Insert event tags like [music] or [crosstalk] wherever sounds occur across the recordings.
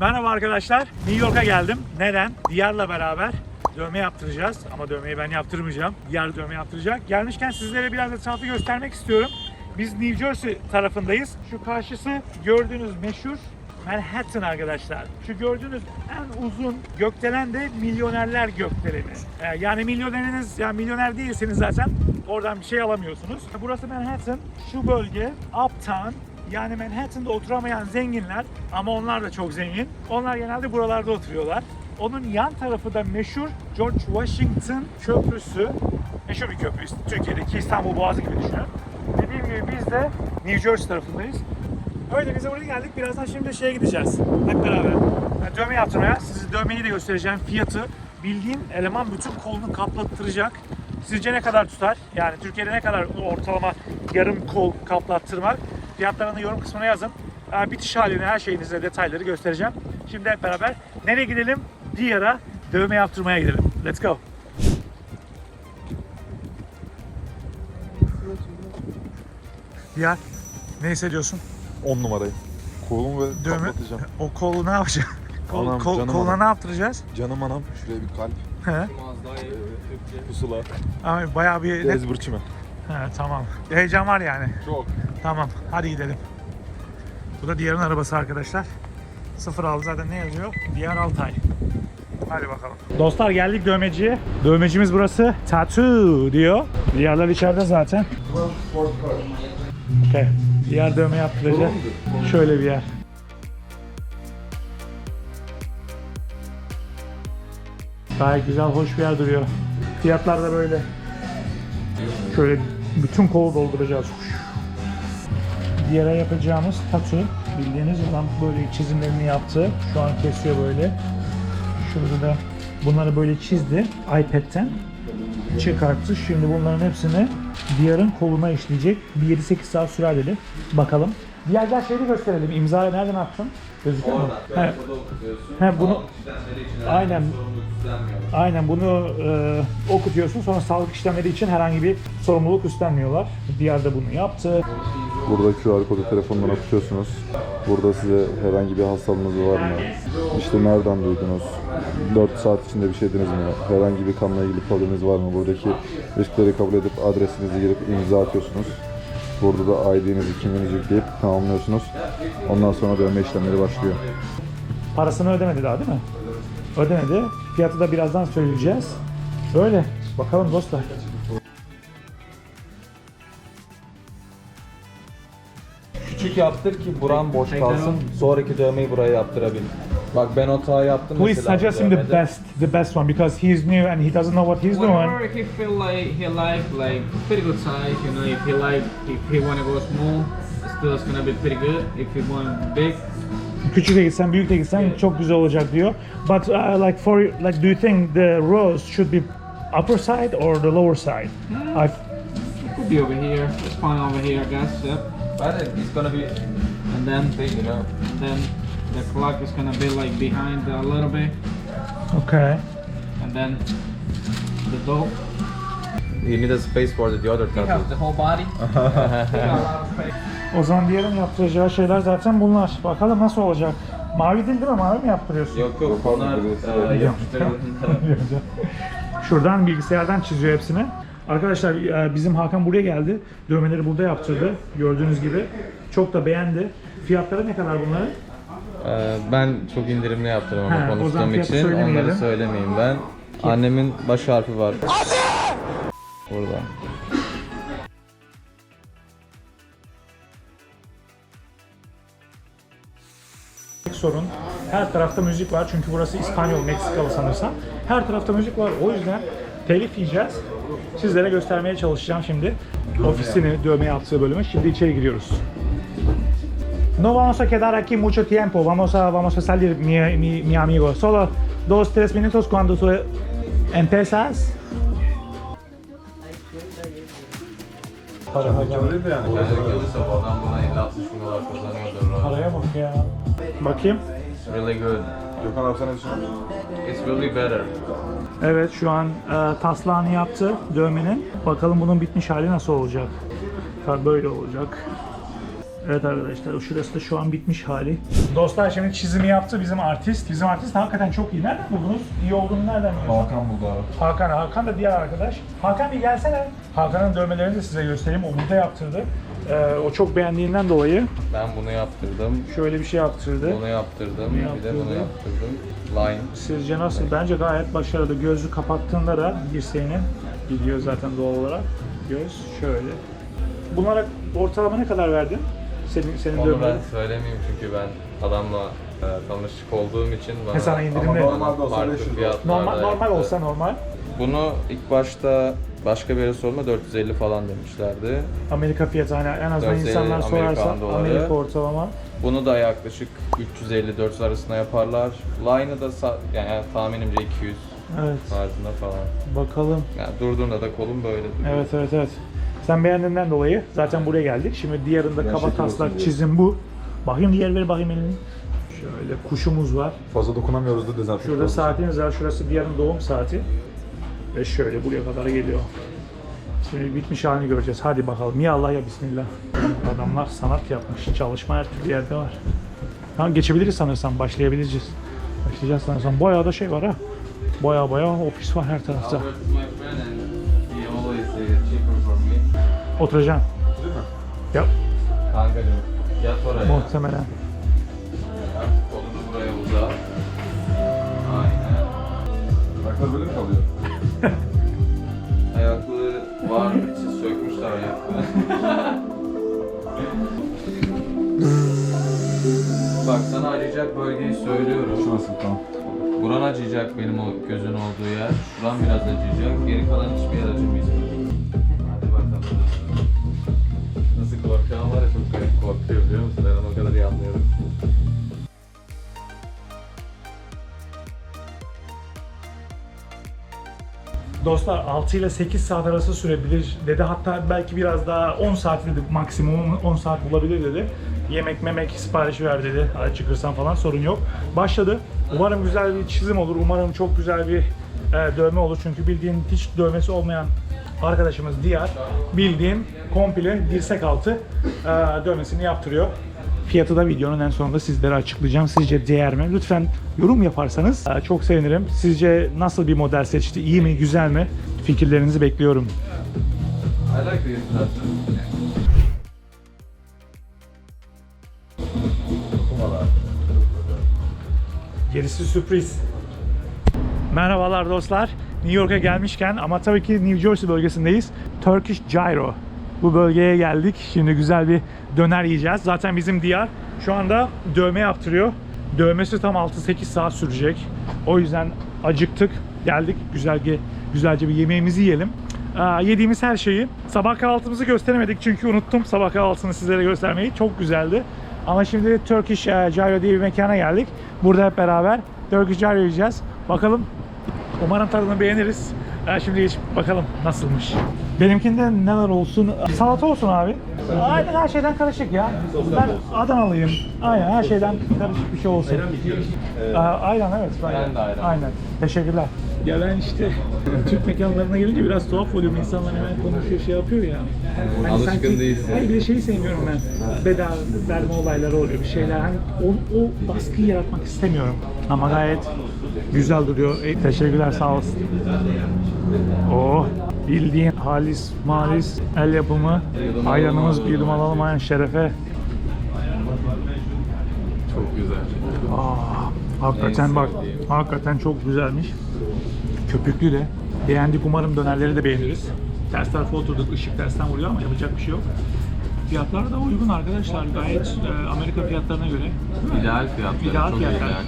Merhaba arkadaşlar. New York'a geldim. Neden? Diyar'la beraber dövme yaptıracağız. Ama dövmeyi ben yaptırmayacağım. Diyar dövme yaptıracak. Gelmişken sizlere biraz etrafı göstermek istiyorum. Biz New Jersey tarafındayız. Şu karşısı gördüğünüz meşhur Manhattan arkadaşlar. Şu gördüğünüz en uzun gökdelen de milyonerler gökdeleni. Ee, yani milyoneriniz, yani milyoner değilseniz zaten oradan bir şey alamıyorsunuz. Burası Manhattan. Şu bölge Uptown. Yani Manhattan'da oturamayan zenginler ama onlar da çok zengin. Onlar genelde buralarda oturuyorlar. Onun yan tarafı da meşhur George Washington Köprüsü. Meşhur bir köprü. Türkiye'deki İstanbul Boğazı gibi düşünün. Dediğim gibi biz de New Jersey tarafındayız. Öyle bize buraya geldik. Birazdan şimdi şeye gideceğiz. Hep beraber. Yani dövme yaptırmaya. Size dövmeyi de göstereceğim. Fiyatı. Bildiğin eleman bütün kolunu kaplattıracak. Sizce ne kadar tutar? Yani Türkiye'de ne kadar ortalama yarım kol kaplattırmak? Fiyatlarını yorum kısmına yazın. Yani bitiş halini, her şeyinize detayları göstereceğim. Şimdi hep beraber nereye gidelim? Diyar'a dövme yaptırmaya gidelim. Let's go. Diyar, ne hissediyorsun? 10 numarayı. Kolumu ve Dövme. kapatacağım. O kolu ne yapacağız? [laughs] Kol, Anam, kol, canım koluna anam. ne yaptıracağız? Canım anam şuraya bir kalp. He. Pusula. Ama bayağı bir... Ezbırçime. He, tamam. Heyecan var yani. Çok. Tamam. Hadi gidelim. Bu da Diyar'ın arabası arkadaşlar. 06 zaten ne yazıyor? Diyar Altay. Hadi bakalım. Dostlar geldik dövmeciye. Dövmecimiz burası. Tattoo diyor. Diyarlar içeride zaten. Okay. Diyar dövme yaptıracak. Şöyle bir yer. Gayet güzel, hoş bir yer duruyor. Fiyatlar da böyle. Şöyle bütün kolu dolduracağız. Diğer yapacağımız tatu bildiğiniz olan böyle çizimlerini yaptı. Şu an kesiyor böyle. Şurada da bunları böyle çizdi iPad'ten. Çıkarttı. Şimdi bunların hepsini Diyar'ın koluna işleyecek. Bir 7-8 saat sürer dedi. Bakalım. Diğerden şeyi gösterelim. İmzayı nereden attın? Gözüküyor mu? He, he, bunu aynen Aynen bunu e, okutuyorsun sonra sağlık işlemleri için herhangi bir sorumluluk üstlenmiyorlar. Diğer de bunu yaptı. Burada QR kodu telefondan okutuyorsunuz. Burada size herhangi bir hastalığınız var mı? İşte nereden duydunuz? 4 saat içinde bir şey yediniz mi? Herhangi bir kanla ilgili probleminiz var mı? Buradaki riskleri kabul edip adresinizi girip imza atıyorsunuz. Burada da ID'nizi, kimliğinizi yükleyip tamamlıyorsunuz. Ondan sonra dövme işlemleri başlıyor. Parasını ödemedi daha değil mi? Ödemedi. Fiyatı da birazdan söyleyeceğiz. Böyle. Bakalım dostlar. Küçük yaptır ki buran boş kalsın. Sonraki dövmeyi buraya yaptırabil. Bak ben o hata yaptım Please mesela. suggest him the dövmede. best, the best one because he's new and he doesn't know what he's doing. Whenever he feel like he like like pretty good size, you know, if he like if he wanna go small, still it's gonna be pretty good. If he want big, Küçük de gitsen, büyük de gitsen çok güzel olacak diyor. But uh, like for like, do you think the rose should be upper side or the lower side? I it could be over here. It's fine over here, I guess. Yep. Ben de it's gonna be And then big you know. and then the clock is gonna be like behind a little bit, okay. and then the dog. You need a space for the other He tattoo. has the whole body. [laughs] he got a lot of space. O zaman diğerin yaptıracağı şeyler zaten bunlar. Bakalım nasıl olacak. Mavi değil değil mi? Mavi mi yaptırıyorsun? Yok yok onlar e, yapıştırıldı. [laughs] Şuradan bilgisayardan çiziyor hepsini. Arkadaşlar e, bizim Hakan buraya geldi. Dövmeleri burada yaptırdı. Gördüğünüz gibi. Çok da beğendi. Fiyatları ne kadar bunların? Ee, ben çok indirimli yaptım ama He, o zaman konuştuğum fiyatı için söylemeyelim. onları söylemeyeyim ben. Annemin baş harfi var. Burada. Tek sorun her tarafta müzik var çünkü burası İspanyol, Meksikalı sanırsam. Her tarafta müzik var. O yüzden telif yiyeceğiz. Sizlere göstermeye çalışacağım şimdi. Ofisini, dövme yaptığı bölümü. Şimdi içeri giriyoruz. No vamos a quedar aquí mucho tiempo. Vamos a vamos a salir mi, mi, mi amigo. Solo dos tres minutos cuando tú empiezas. Para Sabahdan buna 50-60 bin dolar kazanıyordur. Paraya bak ya. Bakayım. Really good. Gökhan abi düşünüyorsun? It's really better. Evet şu an e, taslağını yaptı dövmenin. Bakalım bunun bitmiş hali nasıl olacak. Tabii böyle olacak. Evet arkadaşlar şurası da şu an bitmiş hali. Dostlar şimdi çizimi yaptı bizim artist. Bizim artist hakikaten çok iyi. Nereden buldunuz? İyi olduğunu nereden biliyorsunuz? Hakan buldu abi. Hakan, Hakan da diğer arkadaş. Hakan bir gelsene. Hakan'ın dövmelerini de size göstereyim. O burada yaptırdı. Ee, o çok beğendiğinden dolayı Ben bunu yaptırdım. şöyle bir şey yaptırdı. Bunu yaptırdım. Bunu Bir de bunu yaptırdım. Line. Sizce nasıl? Bence gayet başarılı. Gözü kapattığında da dirseğini gidiyor zaten doğal olarak. Göz şöyle. Bunlara ortalama ne kadar verdin? Senin senin Onu ben dövmelerin. söylemeyeyim çünkü ben adamla e, tanışık olduğum için bana He, sana indirimli. Ama Normalde olsa farklı 500 fiyatlarda Normal normal yaptı. olsa normal. Bunu ilk başta başka bir yere sorma 450 falan demişlerdi. Amerika fiyatı hani en azından 450 insanlar sorarsa doları. Amerika ortalama. Bunu da yaklaşık 350-400 arasında yaparlar. Line'ı da sa- yani tahminimce 200 Evet. tarzında falan. Bakalım. Yani durduğunda da kolum böyle duruyor. Evet evet evet. Sen beğendiğinden dolayı zaten buraya geldik. Şimdi diğerinde kaba şekil taslak olsun diye. çizim bu. Bakayım diğer ver bakayım elini. Şöyle kuşumuz var. Fazla dokunamıyoruz da dezenfekte Şurada olsun. saatimiz var. Şurası diğerinin doğum saati. Ve şöyle buraya kadar geliyor. Şimdi bitmiş halini göreceğiz. Hadi bakalım. Ya Allah ya Bismillah. Adamlar sanat yapmış. Çalışma her türlü yerde var. Tamam geçebiliriz sanırsam. Başlayabiliriz. Başlayacağız sanırsam. Bayağı da şey var ha. Bayağı bayağı ofis var her tarafta. For me. Oturacaksın. Yap. Kankacım yat oraya. Muhtemelen. Kolunu buraya uzat. Aynen. Ayaklar böyle mi kalıyor? [laughs] Ayaklığı var. Siz sökmüşler ayaklığı. [laughs] Bak sana acıyacak bölgeyi söylüyorum. Şurası tamam. Buran acıyacak benim o gözün olduğu yer. Şuran biraz acıyacak. Geri kalan hiçbir yer acımayacak. Dostlar 6 ile 8 saat arası sürebilir dedi. Hatta belki biraz daha 10 saat dedi maksimum 10 saat bulabilir dedi. Yemek memek siparişi ver dedi. Acıkırsan falan sorun yok. Başladı. Umarım güzel bir çizim olur. Umarım çok güzel bir e, dövme olur. Çünkü bildiğin hiç dövmesi olmayan arkadaşımız Diyar bildiğin komple dirsek altı e, dövmesini yaptırıyor. Fiyatı da videonun en sonunda sizlere açıklayacağım. Sizce değer mi? Lütfen yorum yaparsanız e, çok sevinirim. Sizce nasıl bir model seçti? İyi mi, güzel mi? Fikirlerinizi bekliyorum. Gerisi sürpriz. Merhabalar dostlar. New York'a gelmişken ama tabii ki New Jersey bölgesindeyiz. Turkish Gyro. Bu bölgeye geldik. Şimdi güzel bir döner yiyeceğiz. Zaten bizim diyar şu anda dövme yaptırıyor. Dövmesi tam 6-8 saat sürecek. O yüzden acıktık. Geldik güzel güzelce bir yemeğimizi yiyelim. Aa, yediğimiz her şeyi. Sabah kahvaltımızı gösteremedik çünkü unuttum sabah kahvaltısını sizlere göstermeyi. Çok güzeldi. Ama şimdi Turkish e, Gyro diye bir mekana geldik. Burada hep beraber Turkish Gyro yiyeceğiz. Bakalım Umarım tadını beğeniriz. Şimdi geçip bakalım nasılmış. Benimkinde neler olsun? Salata olsun abi. Aynen her şeyden karışık ya. Ben Adanalıyım. Aynen her şeyden karışık bir şey olsun. Aa, aynen evet. Ayran. Aynen. Teşekkürler. Ya ben işte Türk mekanlarına gelince biraz tuhaf oluyorum. İnsanlar hemen konuşuyor şey yapıyor ya. Hani Alışkın sanki- değilsin. Hayır bir de şeyi sevmiyorum ben. Bedava verme olayları oluyor bir şeyler. Hani o, o baskıyı yaratmak istemiyorum. Ama gayet güzel duruyor. E, teşekkürler sağ olsun. Oh bildiğin halis malis el yapımı ayranımız bir yudum alalım aynen şerefe. Çok güzel. Aa, hakikaten En bak hakikaten çok güzelmiş. Köpüklü de. Beğendik umarım dönerleri de beğeniriz. Ters tarafa oturduk ışık tersten vuruyor ama yapacak bir şey yok. Fiyatlar da uygun arkadaşlar gayet e, Amerika fiyatlarına göre. İdeal fiyatlar. İdeal çok fiyatlar. ideal.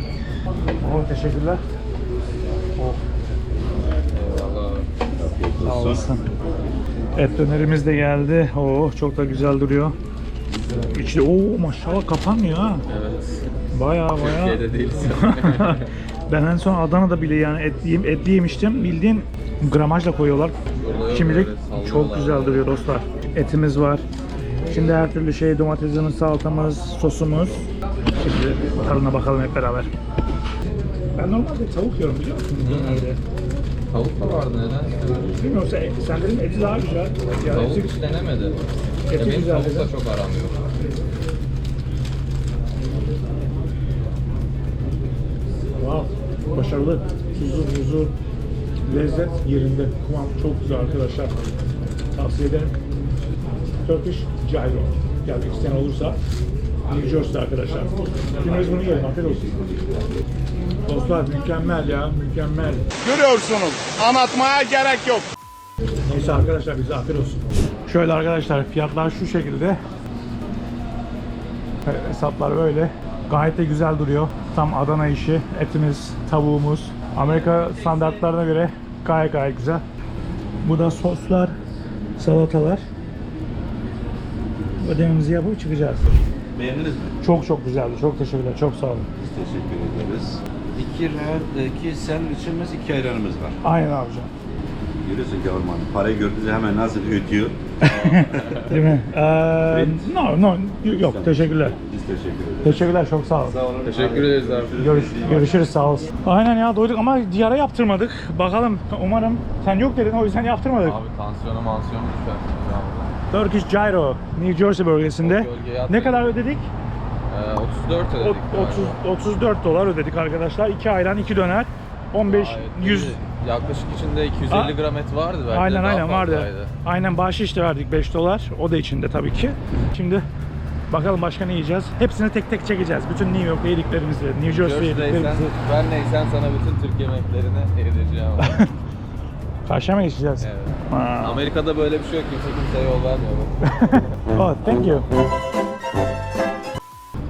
Oh teşekkürler. Oh. Sağ olasın. Et dönerimiz de geldi. Oh çok da güzel duruyor. İçi oh maşallah kapanmıyor ha. Evet. Baya baya. Türkiye'de [laughs] [laughs] ben en son Adana'da bile yani et, yiyeyim, etli yemiştim. Bildiğin gramajla koyuyorlar. Yok Şimdilik öyle, sallıyorlar. çok güzel duruyor dostlar. Etimiz var. Şimdi her türlü şey domatesimiz, salatamız, sosumuz. Şimdi tadına bakalım hep beraber. Ben normalde tavuk yiyorum biliyor musun? Dönerde. Tavuk da vardı neden? Bilmiyorum sen, sen dedim eti daha güzel. Ya tavuk hiç denemedi. Eti ya benim tavukla çok aram yok. Başarılı. Tuzlu, huzur, lezzet yerinde. Kumam çok güzel arkadaşlar. Tavsiye ederim. Turkish Gyro. Gelmek isteyen olursa New Jersey'de arkadaşlar. Gününüz bunu gelin. Afiyet olsun. Dostlar mükemmel ya. Mükemmel. Görüyorsunuz. Anlatmaya gerek yok. Neyse arkadaşlar bize afiyet olsun. Şöyle arkadaşlar fiyatlar şu şekilde. Hesaplar böyle. Gayet de güzel duruyor. Tam Adana işi. Etimiz, tavuğumuz. Amerika standartlarına göre gayet gayet güzel. Bu da soslar, salatalar. Ödememizi yapıp çıkacağız. Beğendiniz mi? Çok çok güzeldi. Çok teşekkürler. Çok sağ olun. Biz teşekkür ederiz. İki rahat, iki sandviçimiz, iki ayranımız var. Aynen abicim. Görüyorsun ki Alman. Parayı gördüğünüzde hemen nasıl ötüyor. [laughs] Değil mi? Ee, no, no, yok. Teşekkürler. Biz teşekkür ederiz. Teşekkürler. Çok sağ olun. Sağ olun. Teşekkür ederiz abi. Görüş, görüşürüz sağ olsun. Aynen ya doyduk ama diyara yaptırmadık. Bakalım umarım sen yok dedin o yüzden yaptırmadık. Abi tansiyonu mansiyonu düşer. Turkish Gyro New Jersey bölgesinde. Ne kadar ödedik? Ee, 34 O- ödedik. 30, 34 dolar ödedik arkadaşlar. 2 ayran 2 döner. 15 100 Yaklaşık içinde 250 Aa, gram et vardı bence. Aynen daha aynen vardı. fazlaydı. Aynen bahşiş de verdik 5 dolar. O da içinde tabii ki. Şimdi bakalım başka ne yiyeceğiz. Hepsini tek tek çekeceğiz. Bütün New York'ta yediklerimizi, New Jersey'de yediklerimizi. ben neysen sana bütün Türk yemeklerini yedireceğim. [laughs] Karşıya mı geçeceğiz? evet. Ha. Amerika'da böyle bir şey yok. Kimse kimseye yol vermiyor. [laughs] Oh, thank you.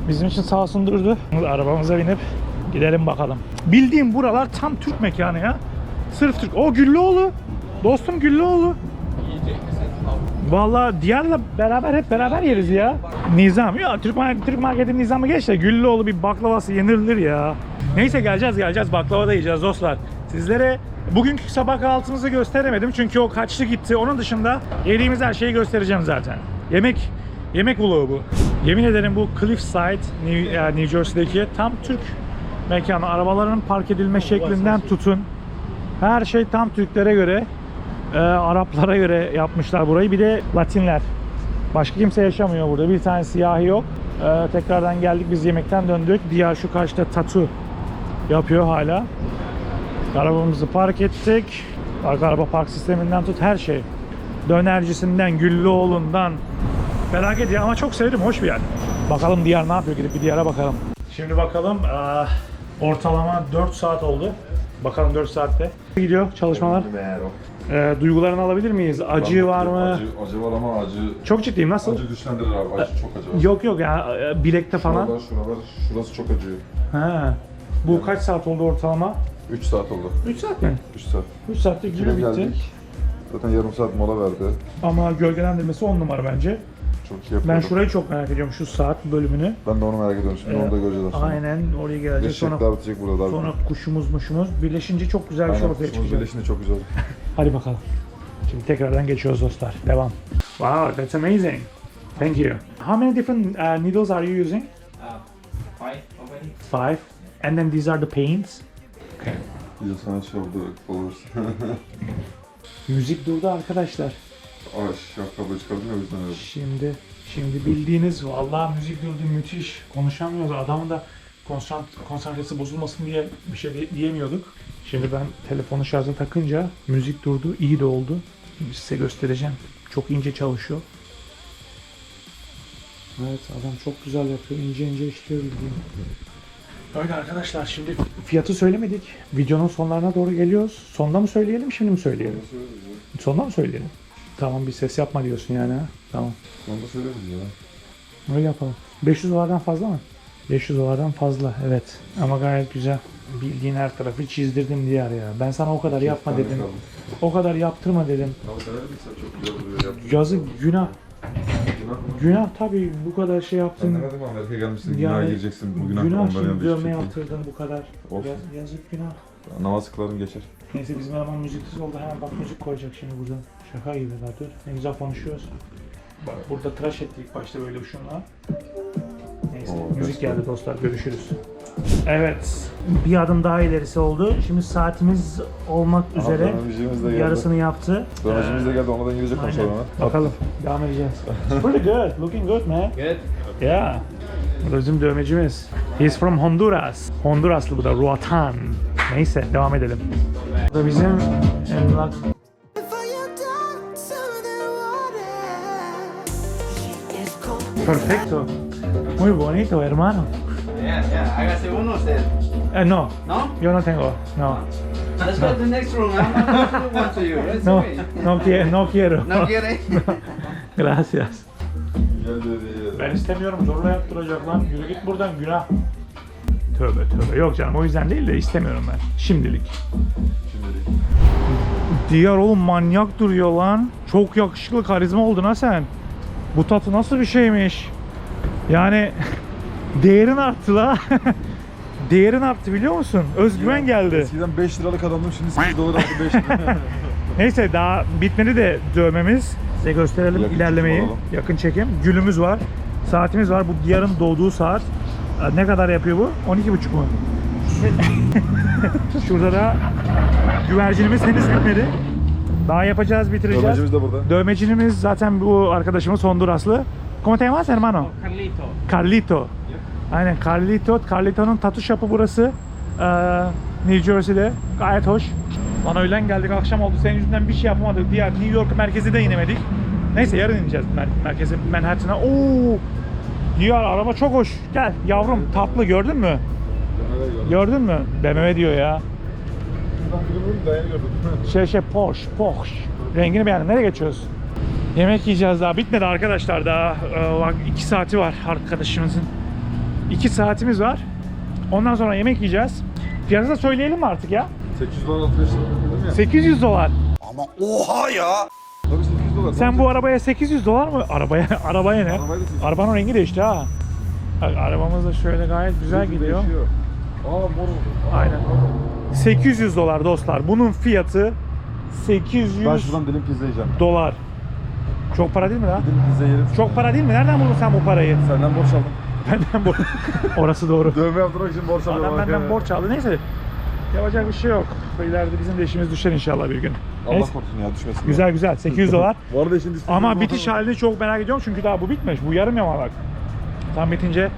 Bizim için sağ olsun durdu. Arabamıza binip gidelim bakalım. Bildiğim buralar tam Türk mekanı ya. Sırf Türk. O Güllüoğlu. Dostum Güllüoğlu. Vallahi Diyar'la beraber hep beraber yeriz ya. Nizam. Ya Türk, mar- Türk marketin nizamı geç de Güllüoğlu bir baklavası yenilir ya. Neyse geleceğiz geleceğiz. Baklava da yiyeceğiz dostlar. Sizlere bugünkü sabah kahvaltımızı gösteremedim çünkü o kaçtı gitti. Onun dışında yediğimiz her şeyi göstereceğim zaten. Yemek yemek vlogu bu. Yemin ederim bu Cliffside New, yani New Jersey'deki tam Türk mekanı. Arabaların park edilme şeklinden tutun. Her şey tam Türklere göre, e, Araplara göre yapmışlar burayı. Bir de Latinler. Başka kimse yaşamıyor burada. Bir tane siyahi yok. E, tekrardan geldik biz yemekten döndük. Diğer şu karşıda tatu yapıyor hala. Arabamızı park ettik. Arka araba park sisteminden tut her şey. Dönercisinden, Güllüoğlu'ndan. Felaket ya ama çok sevdim. Hoş bir yer. Bakalım Diyar ne yapıyor? Gidip bir Diyar'a bakalım. Şimdi bakalım. eee, ortalama 4 saat oldu. Bakalım 4 saatte. Gidiyor çalışmalar. Eee, duygularını alabilir miyiz? Acı var mı? Acı, acı var ama acı Çok ciddiyim. Nasıl? acı güçlendirir abi. Acı çok acı var. Yok yok ya e, bilekte falan. Şuralar, şuralar, şurası çok acıyor. He. Bu kaç saat oldu ortalama? 3 saat oldu. 3 saat mi? 3 saat. 3 saatte Kime günü bitti. geldik? Zaten yarım saat mola verdi. Ama gölgelendirmesi 10 numara bence. Çok şey yapıyordum. Ben şurayı çok merak ediyorum şu saat bölümünü. Ben de onu merak ediyorum. Şimdi Ee, onu da göreceğiz aslında. Aynen oraya geleceğiz. Sonra, bitecek burada abi. sonra kuşumuz muşumuz birleşince çok güzel bir şey Aynen, ortaya kuşumuz çıkacak. birleşince çok güzel oldu. Hadi bakalım. Şimdi tekrardan geçiyoruz dostlar. Devam. Wow, that's amazing. Thank you. How many different uh, needles are you using? Uh, five already. Five. And then these are the paints. De sana çaldı followers. [laughs] Müzik durdu arkadaşlar. Ay ya o yüzden öyle. Şimdi şimdi bildiğiniz vallahi müzik durdu müthiş. Konuşamıyoruz. Adamın da konsant- konsantresi bozulmasın diye bir şey diyemiyorduk. Şimdi ben telefonu şarja takınca müzik durdu. iyi de oldu. Şimdi size göstereceğim. Çok ince çalışıyor. Evet adam çok güzel yapıyor. İnce ince işliyor bildiğin. Öyle arkadaşlar şimdi fiyatı söylemedik. Videonun sonlarına doğru geliyoruz. Sonda mı söyleyelim şimdi mi söyleyelim? Sonda mı söyleyelim? Tamam bir ses yapma diyorsun yani ha. Tamam. Onu da söyleriz ya. Öyle yapalım. 500 dolardan fazla mı? 500 dolardan fazla evet. Ama gayet güzel. Bildiğin her tarafı çizdirdim diğer ya. Ben sana o kadar yapma dedim. O kadar yaptırma dedim. Ama sen öyle misin? Çok güzel duruyor. Yaptın. Yazık günah. Günah mı? Günah tabii bu kadar şey Sen yaptın. demedim mi Amerika'ya gelmişsin, Yani günaha gireceksin. Bu günah, Günah onların şimdi yanında hiçbir dövme şey yaptırdın bu kadar. Olsun. Yaz- yazık günah. Namaz kılarım geçer. Neyse bizim eleman müziksiz oldu. Hemen bak müzik koyacak şimdi burada. Şaka gibi daha dur. Ne güzel konuşuyoruz. Bak burada tıraş ettik başta böyle şunla. Neyse Oo, müzik geldi dostlar. Görüşürüz. Evet. Bir adım daha ilerisi oldu. Şimdi saatimiz olmak üzere. dönemcimiz de geldi. Yarısını yaptı. Dönemcimiz de geldi. Ona da İngilizce konuşalım. Bakalım. Devam edeceğiz. Pretty good. Looking good man. Good. Yeah. Bu da bizim dövmecimiz. He's from Honduras. Honduraslı bu da Roatan. Neyse devam edelim. Bu da bizim emlak perfecto. Muy bonito, hermano. Yeah, yeah. Hágase uno usted. Eh, no, ¿No? yo no tengo. No, Let's go to the next room. I'm not going to do one to you. [laughs] It's no, okay. no, quiero, no quiero. ¿No quiere? [laughs] Gracias. Ben istemiyorum zorla yaptıracak lan. Yürü git buradan günah. Tövbe tövbe. Yok canım o yüzden değil de istemiyorum ben. Şimdilik. Diğer oğlum manyak duruyor lan. Çok yakışıklı karizma oldun ha sen. Bu tatı nasıl bir şeymiş? Yani [laughs] değerin arttı la. [laughs] değerin arttı biliyor musun? Özgüven geldi. Eskiden 5 liralık adamdım şimdi 8 dolar aldı 5 lira. [laughs] Neyse daha bitmedi de dövmemiz. Size gösterelim Yakın ilerlemeyi. çekim alalım. Yakın çekim. Gülümüz var. Saatimiz var. Bu diyarın doğduğu saat. Ee, Ne kadar yapıyor bu? 12.30 mu? Şurada da güvercinimiz henüz bitmedi. Daha yapacağız, bitireceğiz. Dövmecimiz de burada. Dövmecinimiz zaten bu arkadaşımız Honduraslı. ¿Cómo te llamas hermano? Carlito. Carlito. Aynen Carlito. Carlito'nun tatu shop'u burası. Ee, New Jersey'de. Gayet hoş. Bana öğlen geldik akşam oldu. Senin yüzünden bir şey yapamadık. Diğer New York merkezi de inemedik. Neyse yarın ineceğiz mer- merkeze Manhattan'a. Oo! Diğer araba çok hoş. Gel yavrum tatlı gördün mü? Gördün mü? BMW diyor ya. Şey şey Porsche, Porsche. Rengini beğendim. Nereye geçiyoruz? Yemek yiyeceğiz daha. Bitmedi arkadaşlar daha. Ee, bak 2 saati var arkadaşımızın. 2 saatimiz var. Ondan sonra yemek yiyeceğiz. Fiyatı da söyleyelim mi artık ya? 800 dolar dedim ya. 800 dolar. Tabii 800 dolar. Sen bu arabaya 800 dolar mı? Arabaya [laughs] arabaya ne? Arabayı da 800 Arabanın rengi değişti ha. Bak, arabamız da şöyle gayet güzel gidiyor. Değişiyor. Aa mor oldu. Aynen. 800 dolar dostlar. Bunun fiyatı 800 Ben şuradan dilim pizza yiyeceğim. dolar. Çok para değil mi lan? Dilim pizza yerim. Çok para değil mi? Nereden buldun sen bu parayı? Senden borç aldım. Benden borç. [laughs] Orası doğru. Dövme yaptırmak için borç alıyorum. Adam benden borç aldı. Neyse. Yapacak bir şey yok. İleride bizim de işimiz düşer inşallah bir gün. Allah Neyse. korusun ya düşmesin. Güzel güzel. 800 dolar. [laughs] Bu arada işin Ama bitiş halini çok merak ediyorum çünkü daha bu bitmiş. Bu yarım yamalak. Tam bitince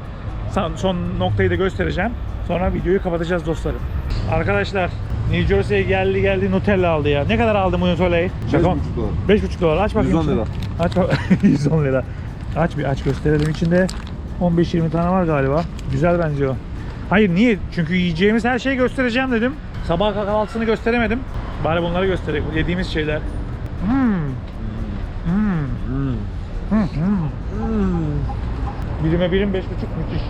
son- son noktayı da göstereceğim. Sonra videoyu kapatacağız dostlarım. Arkadaşlar New Jersey'ye geldi geldi Nutella aldı ya. Ne kadar aldı bu Nutella'yı? Şaka mı? 5,5 dolar. 5,5 dolar. Aç bakayım. 110 içini. lira. Aç bak. [laughs] 110 lira. Aç bir aç gösterelim. İçinde 15-20 tane var galiba. Güzel benziyor. Hayır niye? Çünkü yiyeceğimiz her şeyi göstereceğim dedim. Sabah kahvaltısını gösteremedim. Bari bunları göstereyim. Yediğimiz şeyler. Hmm. Hmm. Hmm. Hmm. Birime birim beş buçuk müthiş.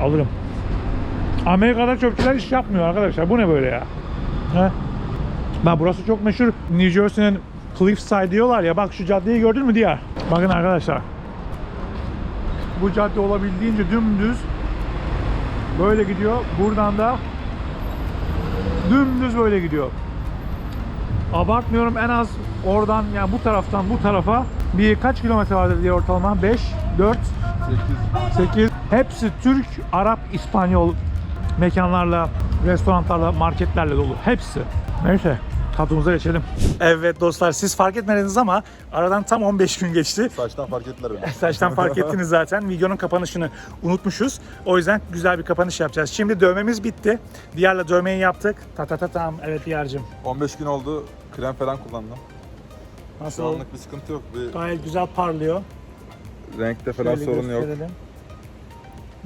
Alırım. Amerika'da çöpçüler iş yapmıyor arkadaşlar. Bu ne böyle ya? He? Ben burası çok meşhur. New Jersey'nin Cliffside diyorlar ya. Bak şu caddeyi gördün mü diğer? Bakın arkadaşlar. Bu cadde olabildiğince dümdüz böyle gidiyor. Buradan da dümdüz böyle gidiyor. Abartmıyorum en az oradan yani bu taraftan bu tarafa bir kaç kilometre vardır diye ortalama? 5, 4, 8. Hepsi Türk, Arap, İspanyol mekanlarla, restoranlarla, marketlerle dolu. Hepsi. Neyse tadımıza geçelim. Evet dostlar siz fark etmediniz ama aradan tam 15 gün geçti. Saçtan fark ettiler beni. [laughs] Saçtan fark [laughs] ettiniz zaten. Videonun kapanışını unutmuşuz. O yüzden güzel bir kapanış yapacağız. Şimdi dövmemiz bitti. Diğerle dövmeyi yaptık. Ta ta ta tam. Evet Diyar'cığım. 15 gün oldu. Krem falan kullandım. Şu Nasıl? anlık bir sıkıntı yok. Bir Gayet güzel parlıyor. renkte falan Şöyle sorun yok. gösterelim.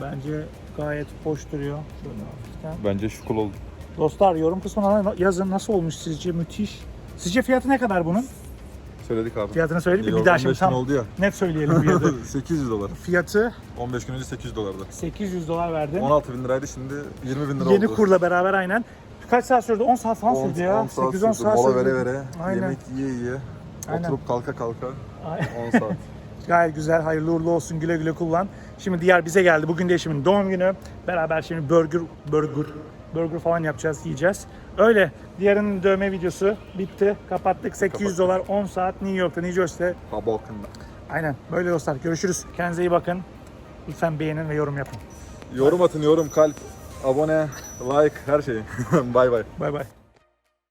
Bence gayet hoş duruyor. Şöyle hafiften. Bence şu cool oldu. Dostlar yorum kısmına yazın nasıl olmuş sizce müthiş. Sizce fiyatı ne kadar bunun? Söyledik abi. Fiyatını söyledik mi? Bir daha 15 şimdi tam oldu ya. net söyleyelim fiyatı. [laughs] 800 dolar. fiyatı 15 gün önce 800 dolardı. 800 dolar verdim. 16 bin liraydı şimdi 20 bin lira Yeni oldu. kurla beraber aynen. Kaç saat sürdü? 10 saat falan 10, sürdü ya. 10 saat 8-10 sürdü. saat Mola sürdü. vere vere. Aynen. Yemek yiye yiye. Aynen. Oturup kalka kalka. Aynen. 10 saat. [laughs] Gayet güzel, hayırlı uğurlu olsun, güle güle kullan. Şimdi diğer bize geldi. Bugün de eşimin doğum günü. Beraber şimdi burger, burger, burger falan yapacağız, yiyeceğiz. Öyle. Diğerinin dövme videosu bitti. Kapattık. 800 dolar 10 saat New York'ta, New Jersey'de. Habalkın'da. Aynen. Böyle dostlar. Görüşürüz. Kendinize iyi bakın. Lütfen beğenin ve yorum yapın. Yorum atın yorum kalp. Abone, like her şey. [laughs] bay bay. Bay bay.